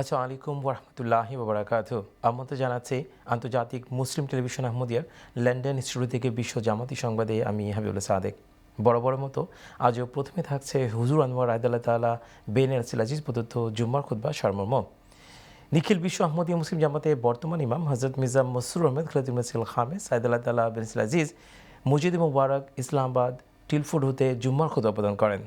আচ্ছা আলাইকুম ওরহমতুল্লাহি বাবরাকাত আমন্ত জানাচ্ছি, আন্তর্জাতিক মুসলিম টেলিভিশন আহমদিয়ার লন্ডন স্টুডিও থেকে বিশ্ব জামাতি সংবাদে আমি হাবিবুল্লাহ সাদেক। বড় বড় মতো আজও প্রথমে থাকছে হুজুর আনোয়ার আয়দাল্লাহ তালা বেনের সিলাজিজ প্রদত্ত জুম্মার খুদ্া সরমর্ম। নিখিল বিশ্ব আহমদিয়া মুসলিম জামাতে বর্তমান ইমাম হজরত মির্জা মসরুর আহমেদ খলিদুল মসিল খামে সাইদুল্লাহ তালা বেন সিলাজিজ মুজিদ মুবারক, ইসলামাবাদ টিলফুড হতে জুম্মার খুদ্া প্রদান করেন।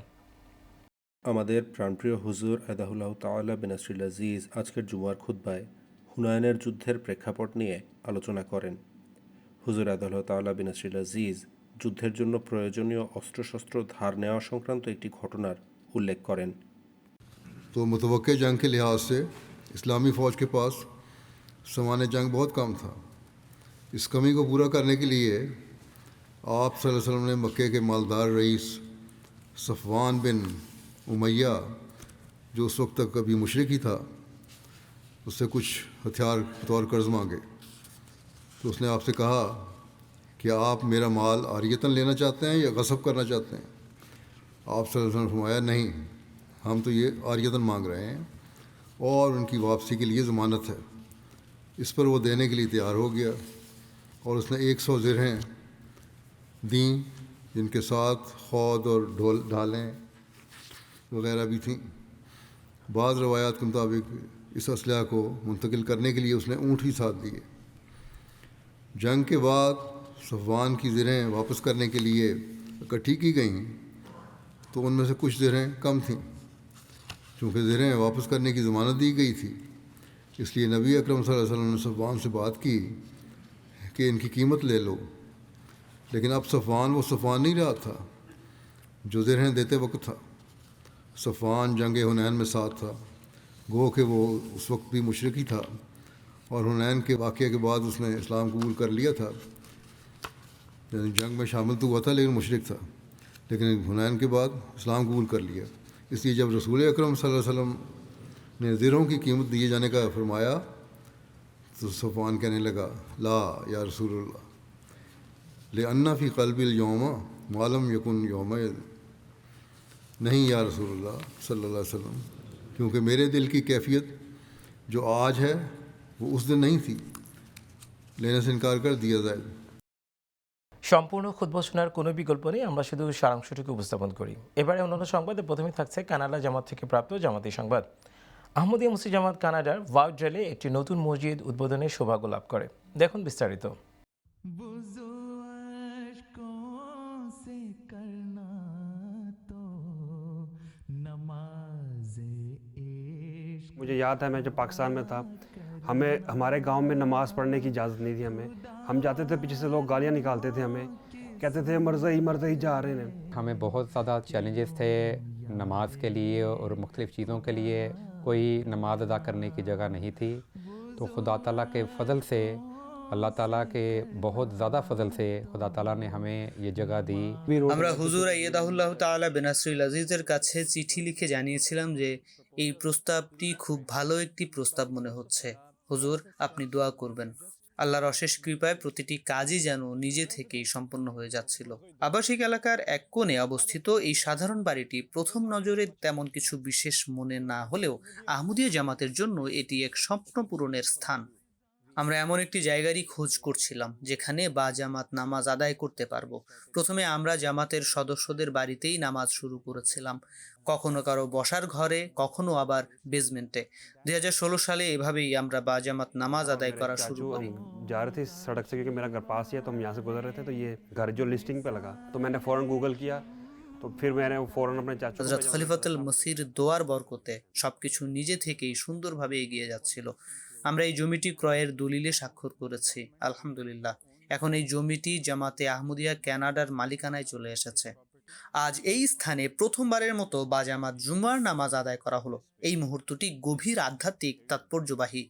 আমাদের প্রাণপ্রিয় হুজুর আদাহুল্লাহ তাআলা বেনাসরিল আজিজ আজকের জুমার খুদ্বায় হুনায়নের যুদ্ধের প্রেক্ষাপট নিয়ে আলোচনা করেন হুজুর আদাহুল্লাহ তাআলা বেনাসরিল আজিজ যুদ্ধের জন্য প্রয়োজনীয় অস্ত্রশস্ত্র ধার নেওয়া সংক্রান্ত একটি ঘটনার উল্লেখ করেন तो मुतव जंग के लिहाज से इस्लामी फ़ौज के पास सामान जंग बहुत कम था इस कमी को पूरा करने के लिए आप सल्लल्लाहु अलैहि वसल्लम ने मक्के के मालदार रईस सफ़वान बिन امیہ، جو اس وقت تک ابھی مشرق ہی تھا، اس سے کچھ ہتھیار بطور قرض مانگے۔ تو اس نے آپ سے کہا کہ آپ میرا مال آریتن لینا چاہتے ہیں یا غصب کرنا چاہتے ہیں؟ آپ صلی اللہ علیہ وسلم نے فرمایا، نہیں، ہم تو یہ آریتن مانگ رہے ہیں اور ان کی واپسی کے لیے ضمانت ہے۔ اس پر وہ دینے کے لیے تیار ہو گیا اور اس نے ایک سو زرہیں دیں جن کے ساتھ خود اور ڈھول ڈھالیں۔ وغیرہ بھی تھیں۔ بعض روایات کے مطابق اس اسلحہ کو منتقل کرنے کے لیے اس نے اونٹ ہی ساتھ دیے۔ جنگ کے بعد صفوان کی زرہیں واپس کرنے کے لیے اکٹھی کی گئیں تو ان میں سے کچھ زرہیں کم تھیں۔ چونکہ زرہیں واپس کرنے کی ضمانت دی گئی تھی، اس لیے نبی اکرم صلی اللہ علیہ وسلم نے صفوان سے بات کی کہ ان کی قیمت لے لو۔ لیکن اب صفوان وہ صفوان نہیں رہا تھا جو زرہیں دیتے وقت تھا۔ صفوان جنگ حنین میں ساتھ تھا۔ گو کہ وہ اس وقت بھی مشرقی تھا اور حنین کے واقعے کے بعد اس نے اسلام قبول کر لیا تھا۔ یعنی جنگ میں شامل تو ہوا تھا لیکن مشرق تھا۔ لیکن حنین کے بعد اسلام قبول کر لیا۔ اس لیے جب رسول اکرم صلی اللہ علیہ وسلم نے زیروں کی قیمت دیے جانے کا فرمایا تو صفوان کہنے لگا، لا یا رسول اللہ لے فی قلب الوما معلوم یقن یوم नहीं या रसूलुल्लाह सल्लल्लाहु अलैहि वसल्लम क्योंकि मेरे दिल की कैफियत जो आज है वो उस दिन नहीं थी लेने से इनकार कर दिया जाए সম্পূর্ণ খুদ্া শোনার কোনো বিকল্প নেই আমরা শুধু সারাংশটুকু উপস্থাপন করি এবারে অন্যান্য সংবাদে প্রথমে থাকছে কানাডা জামাত থেকে প্রাপ্ত জামাতি সংবাদ আহমদিয়া মুসলিম জামাত কানাডার ভাউড্রেলে একটি নতুন মসজিদ উদ্বোধনের সৌভাগ্য লাভ করে দেখুন বিস্তারিত مجھے یاد ہے میں جب پاکستان میں تھا، ہمیں، ہمارے گاؤں میں نماز پڑھنے کی اجازت نہیں تھی ہمیں۔ ہم جاتے تھے، پیچھے سے لوگ گالیاں نکالتے تھے ہمیں۔ کہتے تھے مرض ہی مرض ہی جا رہے ہیں۔ ہمیں بہت زیادہ چیلنجز تھے نماز کے لیے اور مختلف چیزوں کے لیے۔ کوئی نماز ادا کرنے کی جگہ نہیں تھی۔ تو خدا تعالیٰ کے فضل سے আল্লাহ তালা কে बहुत জাদা ফজল সে খুদা তালা ने हमें ये जगह আমরা হুজুর আইয়াদাহুল্লাহ তাআলা বিনাসরুল আজিজের কাছে চিঠি লিখে জানিয়েছিলাম যে, এই প্রস্তাবটি খুব ভালো একটি প্রস্তাব মনে হচ্ছে। হুজুর, আপনি দোয়া করবেন। আল্লাহর অশেষ কৃপায় প্রতিটি কাজই যেন নিজে থেকেই সম্পন্ন হয়ে যাচ্ছিল। আবাসিক এলাকার এক কোণে অবস্থিত এই সাধারণ বাড়িটি প্রথম নজরে তেমন কিছু বিশেষ মনে না হলেও আহমদীয় জামাতের জন্য এটি এক স্বপ্ন পূরণের স্থান। আমরা এমন একটি জায়গারই খোঁজ করছিলাম যেখানে বা জামাত নামাজ আদায় করতে পারবো প্রথমে আমরা জামাতের সদস্যদের বাড়িতেই নামাজ শুরু করেছিলাম কখনো কারো বসার ঘরে কখনো আবার বেসমেন্টে দুই সালে এভাবেই আমরা বা জামাত নামাজ আদায় করা শুরু चाचू করি हम जा रहे थे इस सड़क से क्योंकि मेरा घर पास ही है तो हम यहाँ से गुजर रहे थे तो ये घर जो लिस्टिंग पे लगा तो मैंने फ़ौरन गूगल किया तो फिर मैंने फ़ौरन अपने चाचू को হজরত भेजा। খলিফাতুল মসির দোয়ার বরকতে সবকিছু নিজে থেকেই সুন্দরভাবে এগিয়ে যাচ্ছিল আমরা এই জমিটি ক্রয়ের দলিলে স্বাক্ষর করেছি, আলহামদুলিল্লাহ। এখন এই জমিটি জামাতে আহমদিয়া, ক্যানাডার মালিকানায় চলে এসেছে। আজ এই স্থানে প্রথমবারের মতো বাজামাত জুমার নামাজ আদায় করা হলো। এই মুহূর্তটি গভীর আধ্যাত্মিক তাৎপর্যবাহী।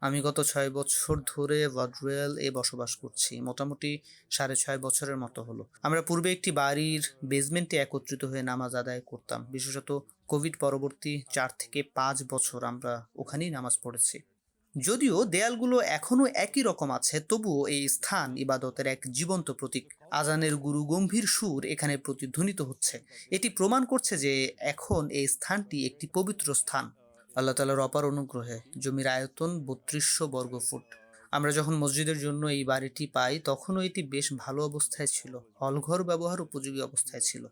আমি গত ছয় বছর ধরে ওয়াড্রেল এ বসবাস করছি। মোটামুটি সাড়ে ছয় বছরের মতো হলো। আমরা পূর্বে একটি বাড়ির বেসমেন্টে একত্রিত হয়ে নামাজ আদায় করতাম। বিশেষত কোভিড পরবর্তী চার থেকে পাঁচ বছর আমরা ওখানেই নামাজ পড়েছি। যদিও দেয়ালগুলো এখনও একই রকম আছে, তবুও এই স্থান ইবাদতের এক জীবন্ত প্রতীক। আজানের গুরু গম্ভীর সুর এখানে প্রতিধ্বনিত হচ্ছে। এটি প্রমাণ করছে যে এখন এই স্থানটি একটি পবিত্র স্থান। আল্লাহ তালার অপার অনুগ্রহে জমির আয়তন বত্রিশশো বর্গ ফুট। আমরা যখন মসজিদের জন্য এই বাড়িটি পাই, তখনও এটি বেশ ভালো অবস্থায় ছিল। হলঘর ব্যবহার উপযোগী অবস্থায় ছিল।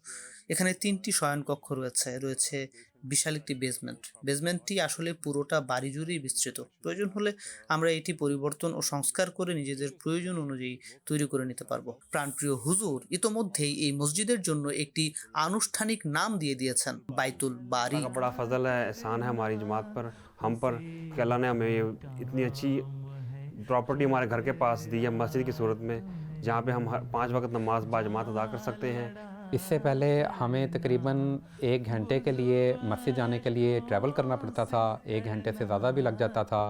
এখানে তিনটি শয়নকক্ষ রয়েছে রয়েছে বিশাল একটি বেসমেন্ট বেসমেন্টটি আসলে পুরোটা বাড়ি জুড়েই বিস্তৃত প্রয়োজন হলে আমরা এটি পরিবর্তন ও সংস্কার করে নিজেদের প্রয়োজন অনুযায়ী তৈরি করে নিতে পারবো প্রাণপ্রিয় হুজুর ইতোমধ্যেই এই মসজিদের জন্য একটি আনুষ্ঠানিক নাম দিয়ে দিয়েছেন বাইতুল বাড়ি का बड़ा फजल है एहसान है हमारी जमात पर हम पर कि अल्लाह ने हमें ये इतनी अच्छी प्रॉपर्टी हमारे घर के पास दी है मस्जिद की सूरत में जहाँ पे हम हर पाँच वक्त नमाज बाजमात अदा कर सकते हैं اس سے پہلے ہمیں تقریباً ایک گھنٹے کے لیے مسجد جانے کے لیے ٹریول کرنا پڑتا تھا، ایک گھنٹے سے زیادہ بھی لگ جاتا تھا۔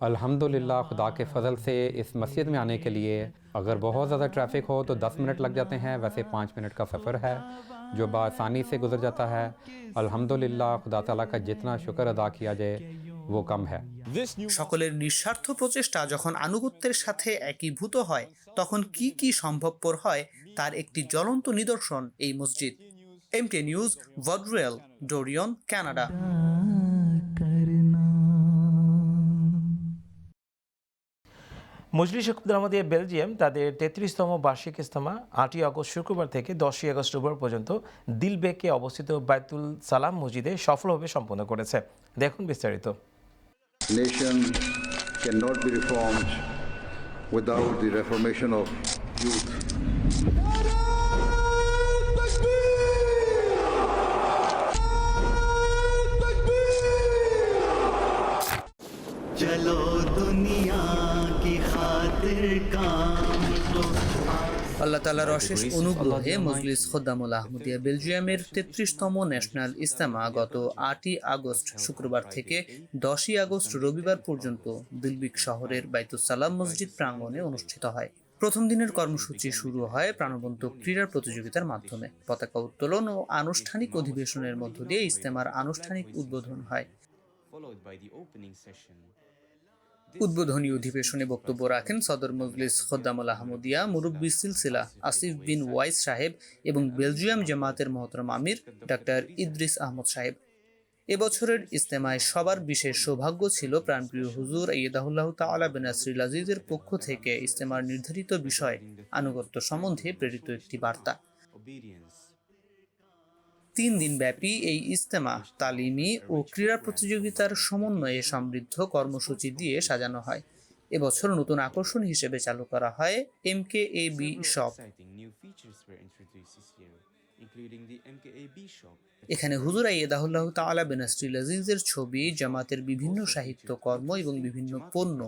الحمدللہ، خدا کے فضل سے اس مسجد میں آنے کے لیے اگر بہت زیادہ ٹریفک ہو تو دس منٹ لگ جاتے ہیں، ویسے پانچ منٹ کا سفر ہے جو بآسانی سے گزر جاتا ہے۔ الحمدللہ، خدا تعالیٰ کا جتنا شکر ادا کیا جائے، وہ کم ہے۔ সকলের নিঃস্বার্থ প্রচেষ্টা যখন আনুগত্যের সাথে একীভূত হয়، তখন কি কি সম্ভবপর হয় তার একটি জ্বলন্ত নিদর্শন এই মসজিদ। এম কে নিউজ ভদ্রেল ডোরিয়ন কানাডা মজলিস দিয়ে বেলজিয়াম তাদের তেত্রিশতম বার্ষিক ইস্তমা আটই আগস্ট শুক্রবার থেকে দশই আগস্ট রোববার পর্যন্ত দিলবেকে অবস্থিত বায়তুল সালাম মসজিদে সফলভাবে সম্পন্ন করেছে। দেখুন বিস্তারিত। Nation can not be reformed without the reformation of youth আল্লাহ তালার অশেষ অনুগ্রহে মজলিস খোদ্দামুল আহমদিয়া বেলজিয়ামের তেত্রিশতম ন্যাশনাল ইস্তেমা গত আটই আগস্ট শুক্রবার থেকে দশই আগস্ট রবিবার পর্যন্ত দিলবিক শহরের বাইতুসালাম মসজিদ প্রাঙ্গণে অনুষ্ঠিত হয়। প্রথম দিনের কর্মসূচি শুরু হয় প্রাণবন্ত ক্রীড়া প্রতিযোগিতার মাধ্যমে। পতাকা উত্তোলন ও আনুষ্ঠানিক অধিবেশনের মধ্য দিয়ে ইস্তেমার আনুষ্ঠানিক উদ্বোধন হয়। উদ্বোধনী অধিবেশনে বক্তব্য রাখেন সদর মজলিস খোদ্দামুল আহমদিয়া মুরব্বী সিলসিলা আসিফ বিন ওয়াইস সাহেব এবং বেলজিয়াম জামাতের মহতরম আমির ডাক্তার ইদ্রিস আহমদ সাহেব। এবছরের ইস্তেমায় সবার বিশেষ সৌভাগ্য ছিল প্রাণপ্রিয় হুজুর ইয়েদাহুল্লাহ তাআলা বিন আসরিল আজিজের পক্ষ থেকে ইস্তেমার নির্ধারিত বিষয় আনুগত্য সম্বন্ধে প্রেরিত একটি বার্তা। তিন দিন ব্যাপী এই ইস্তেমা তালিমি ও ক্রীড়া প্রতিযোগিতার সমন্বয়ে সমৃদ্ধ কর্মসূচি দিয়ে সাজানো হয়। এবছর নতুন আকর্ষণ হিসেবে চালু করা হয় M K A B shop. এখানে হুজুর ইয়েদাহুল্লাহ তাআলা বেনাস্ট্রিল আজিজের ছবি, জামাতের বিভিন্ন সাহিত্য কর্ম এবং বিভিন্ন পণ্য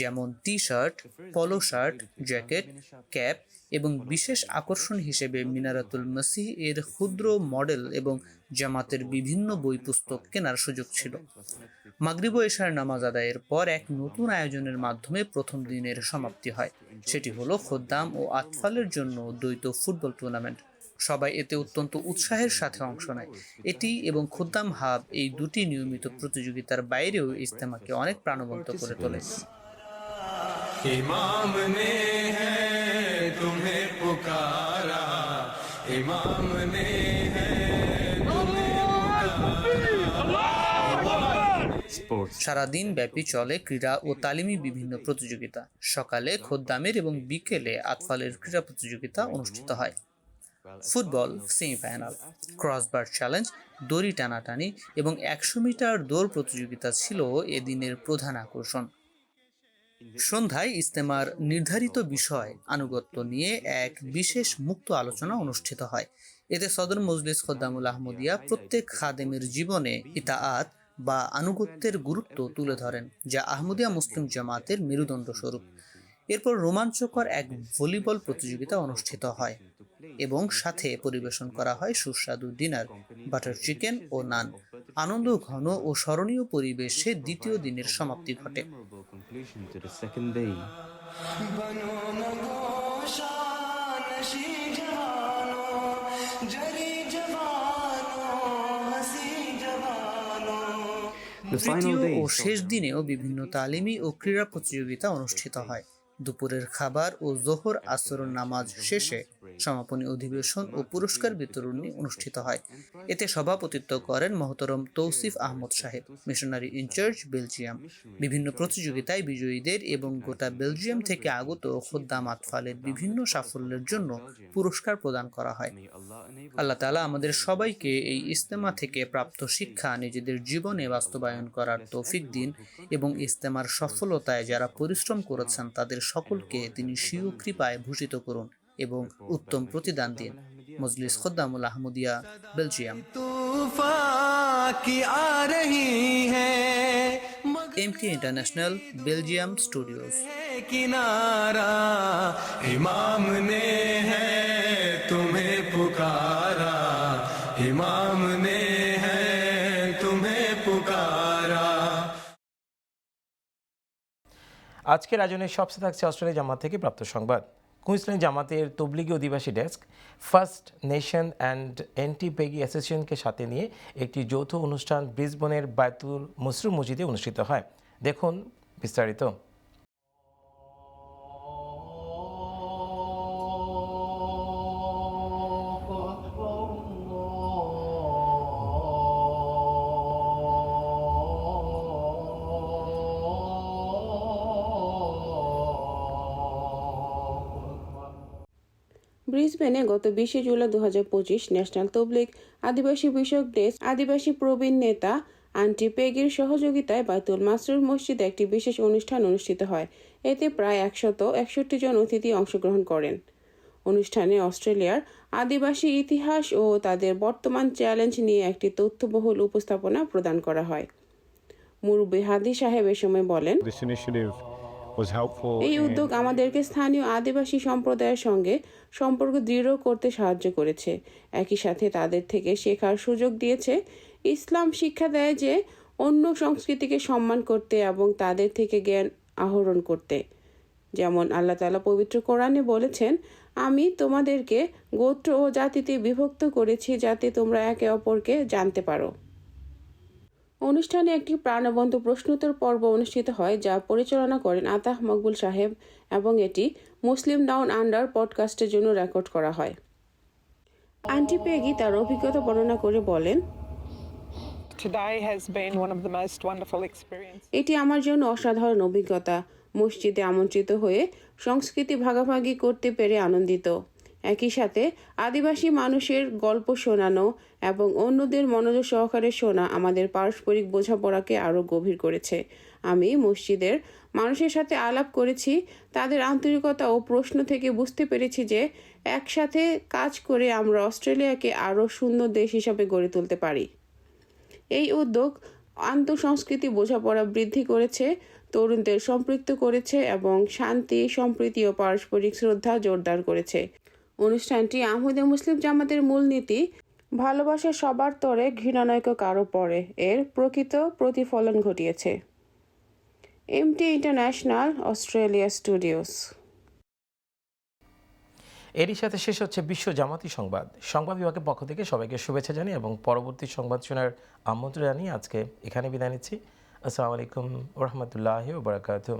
যেমন T shirt polo shirt, jacket, cap এবং বিশেষ আকর্ষণ হিসেবে মিনারাতুল মসিহ এর ক্ষুদ্র মডেল এবং জামাতের বিভিন্ন বই পুস্তক কেনার সুযোগ ছিল। মাগরিব এশার নামাজ আদায়ের পর এক নতুন আয়োজনের মাধ্যমে প্রথম দিনের সমাপ্তি হয়। সেটি হলো খোদ্দাম ও আতফালের জন্য দ্বৈত ফুটবল টুর্নামেন্ট। সবাই এতে অত্যন্ত উৎসাহের সাথে অংশ নেয়। এটি এবং খোদ্দাম হাব এই দুটি নিয়মিত প্রতিযোগিতার বাইরেও ইস্তেমাকে অনেক প্রাণবন্ত করে তোলে। इमाम ने है तुम्हें पुकारा इमाम ने है সারাদিন ব্যাপী চলে ক্রীড়া ও তালিমি বিভিন্ন প্রতিযোগিতা সকালে খোদ্দামের এবং বিকেলে আতফালের ক্রীড়া প্রতিযোগিতা অনুষ্ঠিত হয় ফুটবল সেমিফাইনাল ক্রসবার চ্যালেঞ্জ দড়ি টানাটানি এবং একশো মিটার দৌড় প্রতিযোগিতা ছিল এদিনের প্রধান আকর্ষণ সন্ধ্যায় ইস্তেমার নির্ধারিত বিষয় আনুগত্য নিয়ে এক বিশেষ মুক্ত আলোচনা অনুষ্ঠিত হয়। এতে সদর মজলিস খোদ্দামুল আহমদিয়া প্রত্যেক খাদেমের জীবনে ইতাআত বা আনুগত্যের গুরুত্ব তুলে ধরেন, যা আহমদিয়া মুসলিম জামাতের মেরুদণ্ড স্বরূপ। এরপর রোমাঞ্চকর এক ভলিবল প্রতিযোগিতা অনুষ্ঠিত হয় এবং সাথে পরিবেশন করা হয় সুস্বাদু ডিনার, বাটার চিকেন ও নান। আনন্দ ঘন ও স্মরণীয় পরিবেশে দ্বিতীয় দিনের সমাপ্তি ঘটে। Congratulations to the second day. তৃতীয় ও শেষ দিনেও বিভিন্ন তালিমি ও ক্রীড়া প্রতিযোগিতা অনুষ্ঠিত হয়। দুপুরের খাবার ও জোহর আসর নামাজ শেষে সমাপনী অধিবেশন ও পুরস্কার বিতরণী অনুষ্ঠিত হয়। এতে সভাপতিত্ব করেন মহতরম তৌসিফ আহমদ সাহেব মিশনারি ইনচার্জ বেলজিয়াম। বিভিন্ন প্রতিযোগিতায় বিজয়ীদের এবং গোটা বেলজিয়াম থেকে আগত খোদ্দাম আতফালের বিভিন্ন সাফল্যের জন্য পুরস্কার প্রদান করা হয়। আল্লাহ তাআলা আমাদের সবাইকে এই ইস্তেমা থেকে প্রাপ্ত শিক্ষা নিজেদের জীবনে বাস্তবায়ন করার তৌফিক দিন এবং ইস্তেমার সফলতায় যারা পরিশ্রম করেছেন তাদের সকলকে তিনি স্বীয় কৃপায় ভূষিত করুন এবং উত্তম প্রতিদান দিন মজলিস খোদ্দামুল আহমদিয়া বেলজিয়াম तूफान की आ रही है এমটি ইন্টারন্যাশনাল বেলজিয়াম স্টুডিওস किनारा इमाम ने है तुम्हें पुकारा इमाम ने है আজকের আয়োজনের সবচেয়ে থাকছে অস্ট্রেলিয়া জামাত থেকে প্রাপ্ত সংবাদ। কুইন্সল্যান্ড জামাতের তবলিগি অধিবাসী desk, first nation and anti পেগি অ্যাসোসিয়েশনকে সাথে নিয়ে একটি যৌথ অনুষ্ঠান ব্রিসবনের বায়তুল মুসরু মসজিদে অনুষ্ঠিত হয়। দেখুন বিস্তারিত। ব্রিসবেনে গত বিশে জুলাই দু হাজার পঁচিশ ন্যাশনাল তবলিগ আদিবাসী বিষয়ক ডেস্ক আদিবাসী প্রবীণ নেতা আন্টি পেগির সহযোগিতায় বাইতুল মাসরুর মসজিদে একটি বিশেষ অনুষ্ঠান অনুষ্ঠিত হয়। এতে প্রায় একশত একষট্টি জন অতিথি অংশগ্রহণ করেন। অনুষ্ঠানে অস্ট্রেলিয়ার আদিবাসী ইতিহাস ও তাদের বর্তমান চ্যালেঞ্জ নিয়ে একটি তথ্যবহুল উপস্থাপনা প্রদান করা হয়। মুরব্বী হাদি সাহেব এ সময় বলেন এই উদ্যোগ আমাদেরকে স্থানীয় আদিবাসী সম্প্রদায়ের সঙ্গে সম্পর্ক দৃঢ় করতে সাহায্য করেছে। একই সাথে তাদের থেকে শেখার সুযোগ দিয়েছে। ইসলাম শিক্ষা দেয় যে অন্য সংস্কৃতিকে সম্মান করতে এবং তাদের থেকে জ্ঞান আহরণ করতে। যেমন আল্লাহ তালা পবিত্র কোরআনে বলেছেন আমি তোমাদেরকে গোত্র ও জাতিতে বিভক্ত করেছি যাতে তোমরা একে অপরকে জানতে পারো। অনুষ্ঠানে একটি প্রাণবন্ত প্রশ্নোত্তর পর্ব অনুষ্ঠিত হয় যা পরিচালনা করেন আতাহ মকবুল সাহেব এবং এটি মুসলিম ডাউন আন্ডার পডকাস্টের জন্য রেকর্ড করা হয়। আন্টি পেগি তার অভিজ্ঞতা বর্ণনা করে বলেন এটি আমার জন্য অসাধারণ অভিজ্ঞতা। মসজিদে আমন্ত্রিত হয়ে সংস্কৃতি ভাগাভাগি করতে পেরে আনন্দিত। একই সাথে আদিবাসী মানুষের গল্প শোনানো এবং অন্যদের মনোযোগ সহকারে শোনা আমাদের পারস্পরিক বোঝাপড়াকে আরও গভীর করেছে। আমি মসজিদের মানুষের সাথে আলাপ করেছি, তাদের আন্তরিকতা ও প্রশ্ন থেকে বুঝতে পেরেছি যে একসাথে কাজ করে আমরা অস্ট্রেলিয়াকে আরও সুন্দর দেশ হিসাবে গড়ে তুলতে পারি। এই উদ্যোগ আন্তঃসংস্কৃতি বোঝাপড়া বৃদ্ধি করেছে, তরুণদের সম্পৃক্ত করেছে এবং শান্তি, সম্প্রীতি ও পারস্পরিক শ্রদ্ধা জোরদার করেছে। অনুষ্ঠানটি আহমদে মুসলিম জামাতের মূলনীতি ভালোবাসা সবার তরে ঘৃণানৈক্য কারও পরে। এর প্রকৃত প্রতিফলন ঘটিয়েছে। এমটি ইন্টারন্যাশনাল অস্ট্রেলিয়া স্টুডিওস এরই সাথে শেষ হচ্ছে বিশ্ব জামাতি সংবাদ। সংবাদ বিভাগের পক্ষ থেকে সবাইকে শুভেচ্ছা জানিয়ে এবং পরবর্তী সংবাদ শোনার আমন্ত্রণ জানিয়ে আজকে এখানে বিদায় নিচ্ছি। আসসালামু আলাইকুম রহমতুল্লাহ বারাকাতু